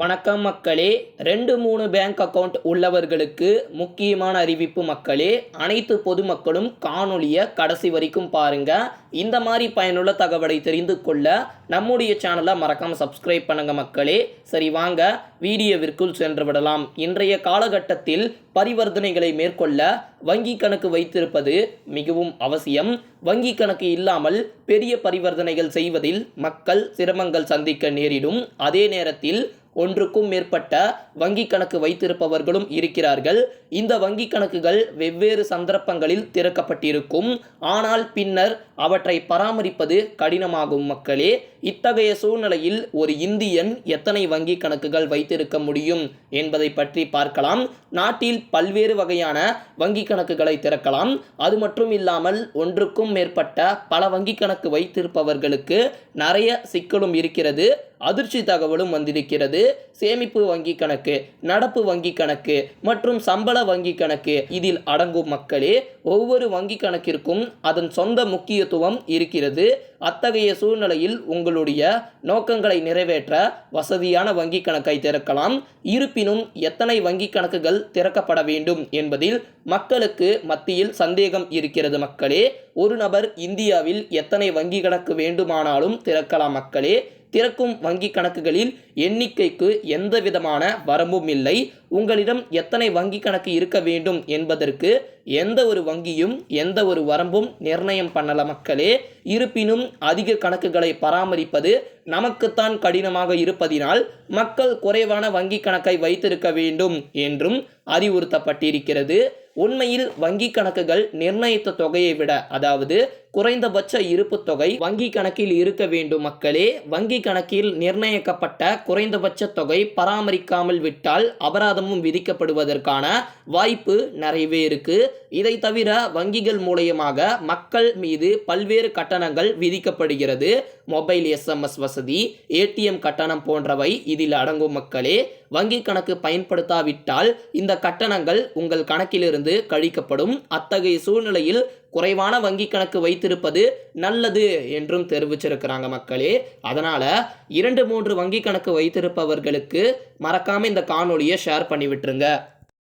வணக்கம் மக்களே. ரெண்டு மூணு பேங்க் அக்கவுண்ட் உள்ளவர்களுக்கு முக்கியமான அறிவிப்பு மக்களே. அனைத்து பொதுமக்களும் காணொளியை கடைசி வரைக்கும் பாருங்க. இந்த மாதிரி பயனுள்ள தகவலை தெரிந்து கொள்ள நம்முடைய சேனலை மறக்காமல் சப்ஸ்கிரைப் பண்ணுங்க மக்களே. சரி வாங்க. வீடியோவிற்குள் சென்று விடலாம். இன்றைய காலகட்டத்தில் பரிவர்த்தனைகளை மேற்கொள்ள வங்கி கணக்கு வைத்திருப்பது மிகவும் அவசியம். வங்கி கணக்கு இல்லாமல் பெரிய பரிவர்த்தனைகள் செய்வதில் மக்கள் சிரமங்கள் சந்திக்க நேரிடும். அதே நேரத்தில் ஒன்றுக்கும் மேற்பட்ட வங்கி கணக்கு வைத்திருப்பவர்களும் இருக்கிறார்கள். இந்த வங்கி கணக்குகள் வெவ்வேறு சந்தர்ப்பங்களில் திறக்கப்பட்டிருக்கும். ஆனால் பின்னர் அவற்றை பராமரிப்பது கடினமாகும் மக்களே. இத்தகைய சூழ்நிலையில் ஒரு இந்தியன் எத்தனை வங்கி கணக்குகள் வைத்திருக்க முடியும் என்பதை பற்றி பார்க்கலாம். நாட்டில் பல்வேறு வகையான வங்கி கணக்குகளை திறக்கலாம். அது மட்டும் இல்லாமல் ஒன்றுக்கும் மேற்பட்ட பல வங்கி கணக்கு வைத்திருப்பவர்களுக்கு நிறைய சிக்கலும் இருக்கிறது. அதிர்ச்சி தகவலும் வந்திருக்கிறது. சேமிப்பு வங்கி கணக்கு நடப்பு வங்கி கணக்கு மற்றும் சம்பள வங்கி கணக்கு இதில் அடங்கும் மக்களே ஒவ்வொரு வங்கி கணக்கிற்கும் அதன் சொந்த முக்கியத்துவம் இருக்கிறது. அத்தகைய சூழ்நிலையில் உங்களுடைய நோக்கங்களை நிறைவேற்ற வசதியான வங்கி கணக்கை திறக்கலாம். இருப்பினும் எத்தனை வங்கி கணக்குகள் திறக்கப்பட வேண்டும் என்பதில் மக்களுக்கு மத்தியில் சந்தேகம் இருக்கிறது மக்களே. ஒரு நபர் இந்தியாவில் எத்தனை வங்கி கணக்கு வேண்டுமானாலும் திறக்கலாம் மக்களே. திறக்கும் வங்கி கணக்குகளில் எண்ணிக்கைக்கு எந்த விதமான வரம்பும் இல்லை. உங்களிடம் எத்தனை வங்கி கணக்கு இருக்க வேண்டும் என்பதற்கு எந்த ஒரு வங்கியும் எந்த ஒரு வரம்பும் நிர்ணயம் பண்ணல மக்களே. இருப்பினும் அதிக கணக்குகளை பராமரிப்பது நமக்குத்தான் கடினமாக இருப்பதினால் மக்கள் குறைவான வங்கி கணக்கை வைத்திருக்க வேண்டும் என்றும் அறிவுறுத்தப்பட்டிருக்கிறது. உண்மையில் வங்கி கணக்குகள் நிர்ணயித்த தொகையை விட அதாவது குறைந்தபட்ச இருப்பு தொகை வங்கி கணக்கில் இருக்க வேண்டும் மக்களே. வங்கி கணக்கில் நிர்ணயிக்கப்பட்ட குறைந்தபட்ச தொகை பராமரிக்காமல் விட்டால் அபராதமும் விதிக்கப்படுவதற்கான வாய்ப்பு நிறையவே இருக்கு. இதை தவிர வங்கிகள் மூலயமாக மக்கள் மீது பல்வேறு கட்டணங்கள் விதிக்கப்படுகிறது. மொபைல் எஸ்எம்எஸ் வசதி ஏடிஎம் கட்டணம் போன்றவை இதில் அடங்கும் மக்களே. வங்கி கணக்கு பயன்படுத்தாவிட்டால் இந்த கட்டணங்கள் உங்கள் கணக்கிலிருந்து கழிக்கப்படும். அத்தகைய சூழ்நிலையில் குறைவான வங்கி கணக்கு வைத்திருப்பது நல்லது என்றும் தெரிவிச்சிருக்கிறாங்க மக்களே. அதனால் இரண்டு மூன்று வங்கி கணக்கு வைத்திருப்பவர்களுக்கு மறக்காமல் இந்த காணொலியை ஷேர் பண்ணி விட்டுருங்க